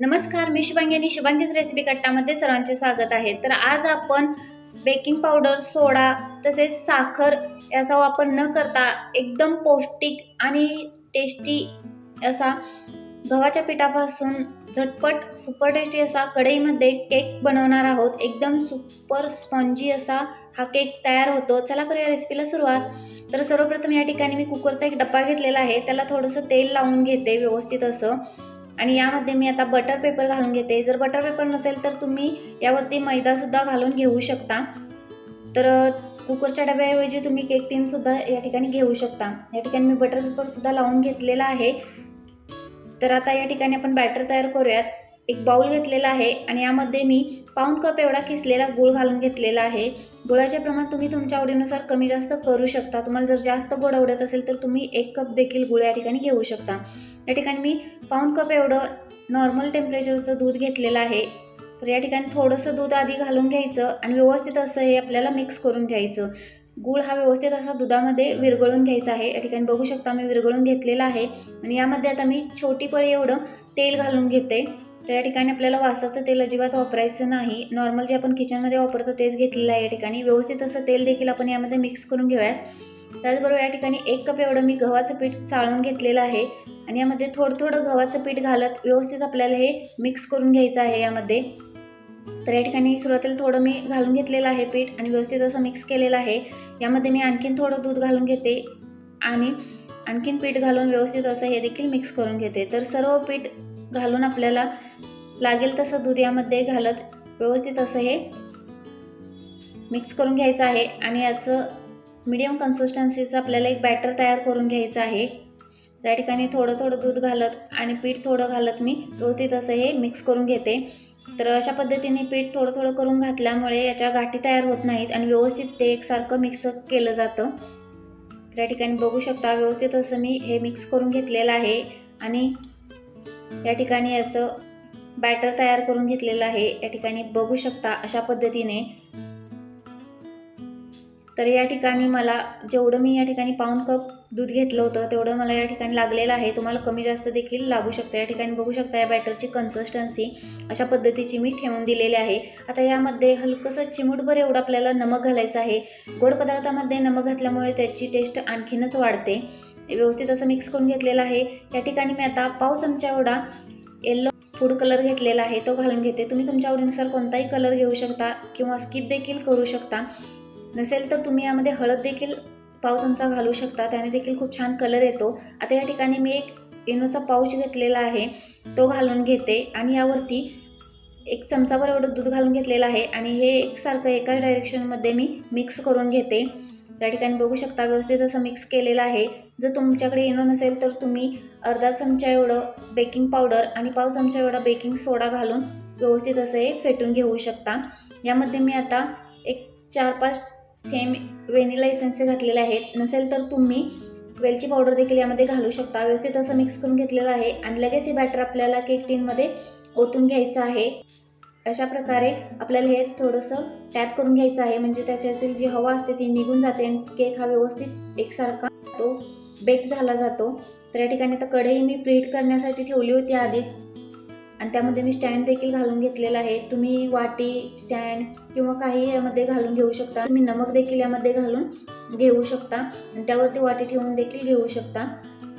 नमस्कार मी शुभांगी आणि शुभांगीज रेसिपी कट्टामध्ये सर्वांचे स्वागत आहे. तर आज आपण बेकिंग पावडर सोडा तसेच साखर याचा वापर न करता एकदम पौष्टिक आणि टेस्टी असा गव्हाच्या पिठापासून झटपट सुपर टेस्टी असा कढईमध्ये केक बनवणार आहोत. एकदम सुपर स्पॉन्जी असा हा केक तयार होतो. चला करूया रेसिपीला सुरुवात. तर सर्वप्रथम या ठिकाणी मी कुकरचा एक डब्बा घेतलेला आहे. त्याला थोडंसं तेल लावून घेते व्यवस्थित असं. आणि यामध्ये मी आता बटर पेपर घालून घेते. जर बटर पेपर नसेल तर तुम्ही यावरती मैदासुद्धा घालून घेऊ शकता. तर कुकरच्या डब्याऐवजी तुम्ही केक टीनसुद्धा या ठिकाणी घेऊ शकता. या ठिकाणी मी बटर पेपरसुद्धा लावून घेतलेला आहे. तर आता या ठिकाणी आपण बॅटर तयार करूयात. एक बाउल घेतलेला आहे आणि यामध्ये मी पाऊन कप एवढा किसलेला गूळ घालून घेतलेला आहे. गुळाचे प्रमाण तुम्ही तुमच्या आवडीनुसार कमी जास्त करू शकता. तुम्हाला जर जास्त गोड आवडत असेल तर तुम्ही एक कप देखील गुळ या ठिकाणी घेऊ शकता. या ठिकाणी मी पाऊन कप एवढं नॉर्मल टेम्परेचरचं दूध घेतलेलं आहे. तर या ठिकाणी थोडंसं दूध आधी घालून घ्यायचं आणि व्यवस्थित असं हे आपल्याला मिक्स करून घ्यायचं. गूळ हा व्यवस्थित असा दुधामध्ये विरघळून घ्यायचा आहे. या ठिकाणी बघू शकता मी विरघळून घेतलेला आहे. आणि यामध्ये आता मी छोटी पळी एवढं तेल घालून घेते. तर या ठिकाणी आपल्याला वासाचं तेल अजिबात वापरायचं नाही. नॉर्मल जे आपण किचनमध्ये वापरतो तेच घेतलेलं आहे या ठिकाणी. व्यवस्थित असं तेल देखील आपण यामध्ये मिक्स करून घेऊयात. त्याचबरोबर या ठिकाणी एक कप एवढं मी गव्हाचं पीठ चाळून घेतलेलं आहे. आणि यामध्ये थोडं थोडं गव्हाचं पीठ घालत व्यवस्थित आपल्याला हे मिक्स करून घ्यायचं आहे यामध्ये. तर या ठिकाणी सुरुवातीला थोडं मी घालून घेतलेलं आहे पीठ आणि व्यवस्थित असं मिक्स केलेलं आहे. यामध्ये मी आणखीन थोडं दूध घालून घेते आणि आणखीन पीठ घालून व्यवस्थित असं हे देखील मिक्स करून घेते. तर सर्व पीठ घालून आपल्याला लागेल तसं दूध यामध्ये घालत व्यवस्थित असं हे मिक्स करून घ्यायचं आहे. आणि याचं मीडियम कन्सिस्टन्सीचं आपल्याला एक बॅटर तयार करून घ्यायचं आहे. त्या ठिकाणी थोडं थोडं दूध घालत आणि पीठ थोडं घालत मी व्यवस्थित असं हे मिक्स करून घेते. तर अशा पद्धतीने पीठ थोडं थोडं करून घातल्यामुळे याच्या गाठी तयार होत नाहीत आणि व्यवस्थित ते एकसारखं मिक्स केलं जातं. त्या ठिकाणी बघू शकता व्यवस्थित असं मी हे मिक्स करून घेतलेलं आहे. आणि या ठिकाणी याचं बॅटर तयार करून घेतलेलं आहे. या ठिकाणी बघू शकता अशा पद्धतीने. तर या ठिकाणी मला जेवढं मी या ठिकाणी पाऊण कप दूध घेतलं होतं तेवढं मला या ठिकाणी लागलेलं आहे. तुम्हाला कमी जास्त देखील लागू शकतं. या ठिकाणी बघू शकता या बॅटरची कन्सिस्टन्सी अशा पद्धतीची मी ठेवून दिलेली आहे. आता यामध्ये हलकंसं चिमूटभर एवढं आपल्याला नमक घालायचं आहे. गोड पदार्थामध्ये नमक घातल्यामुळे त्याची टेस्ट आणखीनच वाढते. व्यवस्थित असं मिक्स करून घेतलेलं आहे. या ठिकाणी मी आता पाव चमचा एवढा येल्लो फूड कलर घेतलेला आहे. तो घालून घेते. तुम्ही तुमच्या आवडीनुसार कोणताही कलर घेऊ शकता किंवा स्किप देखील करू शकता. नसेल तर तुम्ही यामध्ये हळद देखील पाव चमचा घालू शकता. त्याने देखील खूप छान कलर येतो. आता या ठिकाणी मी एक इनोचा पाऊच घेतलेला आहे. तो घालून घेते आणि यावरती एक चमचाभर एवढं दूध घालून घेतलेलं आहे. आणि हे एकसारखं एकाच डायरेक्शनमध्ये मी मिक्स करून घेते. त्या ठिकाणी बघू शकता व्यवस्थित असं मिक्स केलेलं आहे. जर तुमच्याकडे इनो नसेल तर तुम्ही अर्धा चमचा एवढं बेकिंग पावडर आणि पाव चमचा एवढा बेकिंग सोडा घालून व्यवस्थित असं हे फेटून घेऊ शकता. यामध्ये मी आता एक चार पाच थेंब व्हेनिला इसेन्सचे घातलेले आहेत. नसेल तर तुम्ही वेलची पावडर देखील यामध्ये घालू शकता. व्यवस्थित असं मिक्स करून घेतलेलं आहे. आणि लगेच हे बॅटर आपल्याला केक टीनमध्ये ओतून घ्यायचं आहे. अशा प्रकारे आपल्याला हे थोडंसं टॅप करून घ्यायचं आहे. म्हणजे त्याच्यातील जी हवा असते ती निघून जाते आणि केक हा व्यवस्थित एकसारखा तो बेक झाला जातो. तर या ठिकाणी आता कढई मी प्रीट करण्यासाठी ठेवली होती आधीच. आणि त्यामध्ये मी स्टँड देखील घालून घेतलेला आहे. तुम्ही वाटी स्टँड किंवा काही यामध्ये घालून घेऊ शकता. तुम्ही नमक देखील यामध्ये घालून घेऊ शकता. आणि त्यावरती वाटी ठेवून देखील घेऊ शकता.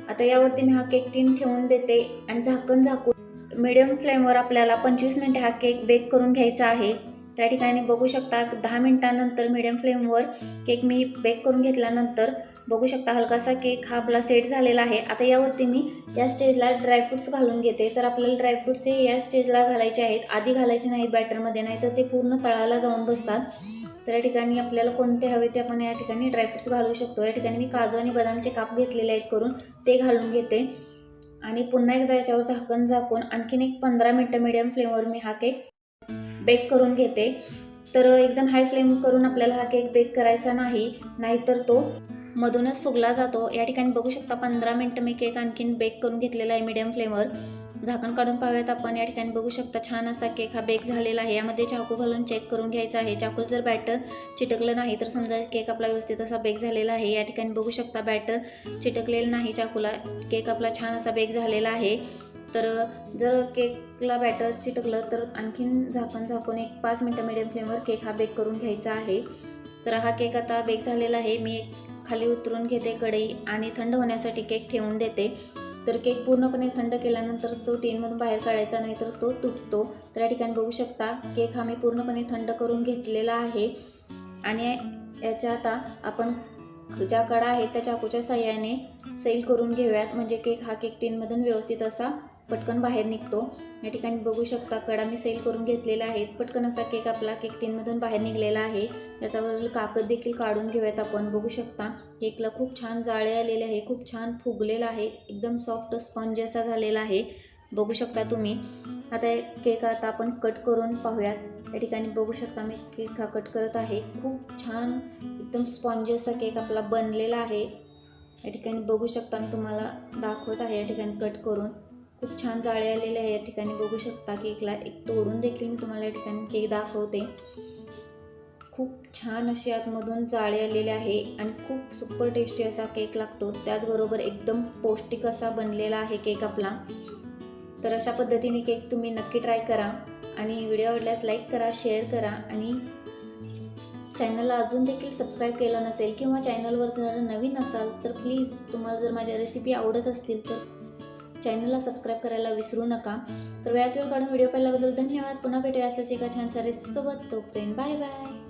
आता यावरती मी हा केक टीन ठेवून देते आणि झाकण झाकून मिडियम फ्लेमवर आपल्याला पंचवीस मिनटं हा केक बेक करून घ्यायचा आहे. त्या ठिकाणी बघू शकता दहा मिनटानंतर मिडियम फ्लेमवर केक मी बेक करून घेतल्यानंतर बघू शकता हलकासा केक हा आपला सेट झालेला आहे. आता यावरती मी या स्टेजला ड्रायफ्रुट्स घालून घेते. तर आपल्याला ड्रायफ्रुट्स हे या स्टेजला घालायचे आहेत. आधी घालायचे नाहीत बॅटरमध्ये नाही तर ते पूर्ण तळाला जाऊन बसतात. तर या ठिकाणी आपल्याला कोणते हवे ते आपण या ठिकाणी ड्रायफ्रुट्स घालू शकतो. या ठिकाणी मी काजू आणि बदामचे काप घेतलेले आहेत करून ते घालून घेते. आणि पुन्हा एकदा याच्यावर झाकण झाकून आणखीन एक पंधरा मिनटं मिडियम फ्लेमवर मी हा केक बेक करून घेते. तर एकदम हाय फ्लेम करून आपल्याला हा केक बेक करायचा नाही नाहीतर तो मधूनच फुगला जातो. या ठिकाणी बघू शकता पंधरा मिनटं मी केक आणखीन बेक करून घेतलेला आहे मीडियम फ्लेमवर झाकण काढून पाहूयात आपण या ठिकाणी बघू शकता छान असा केक हा बेक झालेला आहे. यामध्ये चाकू घालून चेक करून घ्यायचा आहे. चाकूल जर बॅटर चिटकलं नाही तर समजा केक आपला व्यवस्थित असा बेक झालेला आहे. या ठिकाणी बघू शकता बॅटर चिटकलेलं नाही चाकूला. केक आपला छान असा बेक झालेला आहे. तर जर केकला बॅटर चिटकलं तर आणखीन झाकण झाकून एक पाच मिनटं मिडियम फ्लेमवर केक हा बेक करून घ्यायचा आहे. तर हा केक आता बेक झालेला आहे. मी खाली उतरून घेते कढई आणि थंड होण्यासाठी केक ठेवून देते. तर केक पूर्णपणे थंड केल्यानंतरच तो टीनमधून बाहेर काढायचा नाही तर तो तुटतो. तर या ठिकाणी बघू शकता केक हा मी पूर्णपणे थंड करून घेतलेला आहे. आणि याच्या आता आपण ज्या कडा आहेत त्या चाकूच्या साह्याने सेल करून घेऊयात. म्हणजे केक हा केक टीनमधून व्यवस्थित असा पटकन बाहेर निघतो. या ठिकाणी बघू शकता कडा मी सेल करून घेतलेला आहे. पटकन असा केक आपला केक टीनमधून बाहेर निघलेला आहे. याच्यावरील कागद देखील काढून घेऊयात आपण. बघू शकता केकला खूप छान जाळे आलेले आहे. खूप छान फुगलेला आहे. एकदम सॉफ्ट स्पंज असा झालेला आहे. बघू शकता तुम्ही. आता केक आता आपण कट करून पाहूयात. या ठिकाणी बघू शकता मी केक हा कट करत आहे. खूप छान एकदम स्पॉन्ज असा केक आपला बनलेला आहे. या ठिकाणी बघू शकता मी तुम्हाला दाखवत आहे. या ठिकाणी कट करून. खूप छान जाळे आलेले आहे या ठिकाणी. बघू शकता केकला एक तोडून देखील मी तुम्हाला या ठिकाणी केक दाखवते. खूप छान असे आतमधून जाळे आलेले आहे आणि खूप सुपर टेस्टी असा केक लागतो. त्याचबरोबर एकदम पौष्टिक असा बनलेला आहे केक आपला. तर अशा पद्धतीने केक तुम्ही नक्की ट्राय करा आणि व्हिडिओ आवडल्यास लाईक करा शेअर करा आणि चॅनलला अजून देखील सबस्क्राईब केलं नसेल किंवा चॅनलवर जर नवीन असाल तर प्लीज तुम्हाला जर माझ्या रेसिपी आवडत असतील तर चॅनलला सबस्क्राईब करायला विसरू नका. तर वेळात वेळ काढून व्हिडिओ पाहिल्याबद्दल धन्यवाद. पुन्हा भेटूया असंच एका छानसा रेसिपीसोबत तोपर्यंत बाय बाय